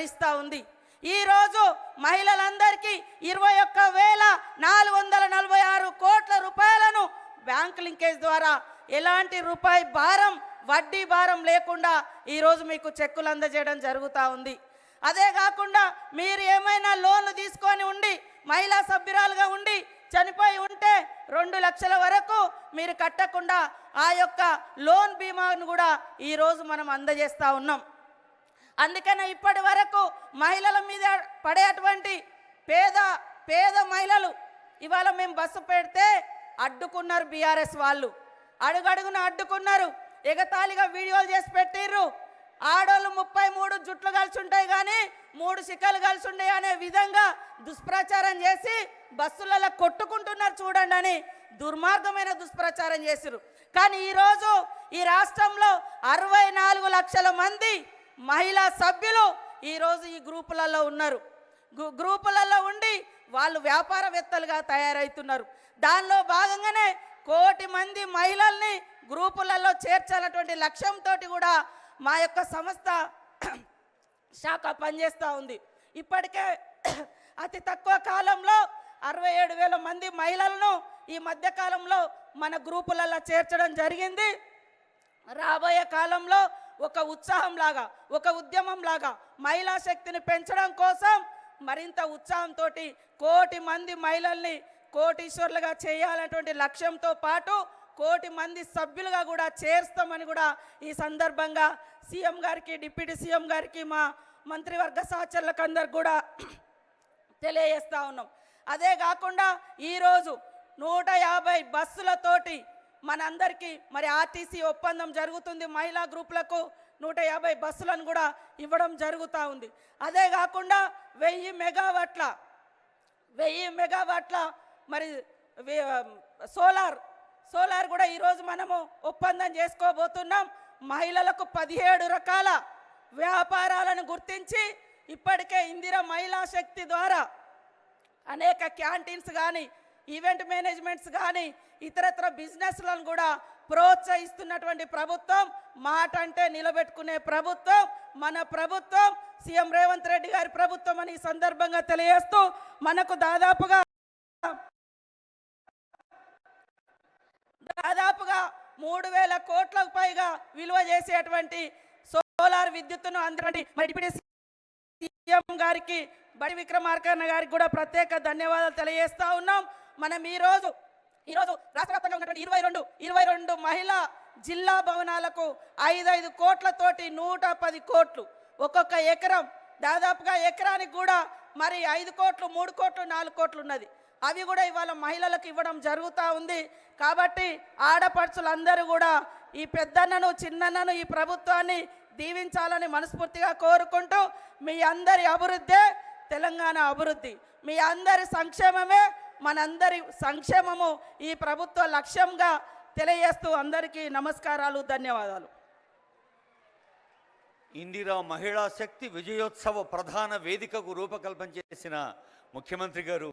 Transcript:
భరిస్తూ ఉంది. ఈరోజు మహిళలందరికీ ఇరవై ఒక్క వేల నాలుగు వందల నలభై ఆరు కోట్ల రూపాయలను బ్యాంక్ లింకేజ్ ద్వారా ఎలాంటి రూపాయి భారం వడ్డీ భారం లేకుండా ఈరోజు మీకు చెక్కులు అందజేయడం జరుగుతూ ఉంది. అదే కాకుండా మీరు ఏమైనా లోన్లు తీసుకొని ఉండి మహిళా సభ్యురాలుగా ఉండి చనిపోయి ఉంటే రెండు లక్షల వరకు మీరు కట్టకుండా ఆ యొక్క లోన్ బీమాను కూడా ఈరోజు మనం అందజేస్తూ ఉన్నాం. అందుకనే ఇప్పటి వరకు మహిళల మీద పడేటువంటి పేద పేద మహిళలు ఇవాళ మేము బస్సు పెడితే అడ్డుకున్నారు బీఆర్ఎస్ వాళ్ళు. అడుగడుగున అడ్డుకున్నారు. ఎగతాళిగా వీడియోలు చేసి పెట్టిర్రు. ఆడోళ్ళు ముప్పై మూడు జుట్లు కలిసి ఉంటాయి కానీ మూడు శిఖలు కలిసి ఉంటాయి అనే విధంగా దుష్ప్రచారం చేసి బస్సులలో కొట్టుకుంటున్నారు చూడండి అని దుర్మార్గమైన దుష్ప్రచారం చేసిరు కానీ ఈరోజు ఈ రాష్ట్రంలో అరవై నాలుగు లక్షల మంది మహిళా సభ్యులు ఈరోజు ఈ గ్రూపులలో ఉన్నారు. గ్రూపులలో ఉండి వాళ్ళు వ్యాపారవేత్తలుగా తయారవుతున్నారు దానిలో భాగంగానే కోటి మంది మహిళల్ని గ్రూపులలో చేర్చాలన్నటువంటి లక్ష్యంతో కూడా మా యొక్క సంస్థ శాఖ పనిచేస్తూ ఉంది. ఇప్పటికే అతి తక్కువ కాలంలో అరవై ఏడు వేల మంది మహిళలను ఈ మధ్యకాలంలో మన గ్రూపులలో చేర్చడం జరిగింది. రాబోయే కాలంలో ఒక ఉత్సాహం లాగా ఒక ఉద్యమం లాగా మహిళా శక్తిని పెంచడం కోసం మరింత ఉత్సాహంతో కోటి మంది మహిళల్ని కోటీశ్వర్లుగా చేయాలన్నటువంటి లక్ష్యంతో పాటు కోటి మంది సభ్యులుగా కూడా చేరుస్తామని కూడా ఈ సందర్భంగా సీఎం గారికి డిప్యూటీ సీఎం గారికి మా మంత్రివర్గ సహచరులకు అందరికి కూడా తెలియజేస్తా ఉన్నాం. అదే కాకుండా ఈరోజు నూట యాభై బస్సులతోటి మనందరికీ మరి ఆర్టీసీ ఒప్పందం జరుగుతుంది. మహిళా గ్రూపులకు నూట యాభై బస్సులను కూడా ఇవ్వడం జరుగుతూ ఉంది. అదే కాకుండా వెయ్యి మెగావాట్ల వెయ్యి మెగావాట్ల మరి సోలార్ సోలార్ కూడా ఈరోజు మనము ఒప్పందం చేసుకోబోతున్నాం. మహిళలకు పదిహేడు రకాల వ్యాపారాలను గుర్తించి ఇప్పటికే ఇందిర మహిళా శక్తి ద్వారా అనేక క్యాంటీన్స్ కానీ ఈవెంట్ మేనేజ్మెంట్స్ కానీ ఇతరత్ర బిజినెస్లను కూడా ప్రోత్సహిస్తున్నటువంటి ప్రభుత్వం మాట అంటే నిలబెట్టుకునే ప్రభుత్వం మన ప్రభుత్వం సీఎం రేవంత్ రెడ్డి గారి ప్రభుత్వం అని ఈ సందర్భంగా తెలియజేస్తూ మనకు దాదాపుగా దాదాపుగా మూడు వేల కోట్లకు పైగా విలువ చేసేటువంటి సోలార్ విద్యుత్తును అందినటువంటి మరి సీఎం గారికి బడి విక్రమార్కన్న గారికి కూడా ప్రత్యేక ధన్యవాదాలు తెలియజేస్తా ఉన్నాం. మనం ఈరోజు ఈరోజు రాష్ట్ర వ్యాప్తంగా ఉన్నటువంటి ఇరవై రెండు ఇరవై రెండు మహిళా జిల్లా భవనాలకు ఐదైదు కోట్లతోటి నూట పది కోట్లు. ఒక్కొక్క ఎకరం దాదాపుగా ఎకరానికి కూడా మరి ఐదు కోట్లు మూడు కోట్లు నాలుగు కోట్లు ఉన్నది. అవి కూడా ఇవాళ మహిళలకు ఇవ్వడం జరుగుతూ ఉంది. కాబట్టి ఆడపడుచులందరూ కూడా ఈ పెద్దన్నను చిన్నన్నను ఈ ప్రభుత్వాన్ని దీవించాలని మనస్ఫూర్తిగా కోరుకుంటూ మీ అందరి అభివృద్ధే తెలంగాణ అభివృద్ధి. మీ అందరి సంక్షేమమే మనందరి సంక్షేమము ఈ ప్రభుత్వ లక్ష్యంగా తెలియజేస్తూ అందరికీ నమస్కారాలు ధన్యవాదాలు. ఇందిరా మహిళా శక్తి విజయోత్సవ ప్రధాన వేదికకు రూపకల్పన చేసిన ముఖ్యమంత్రి గారు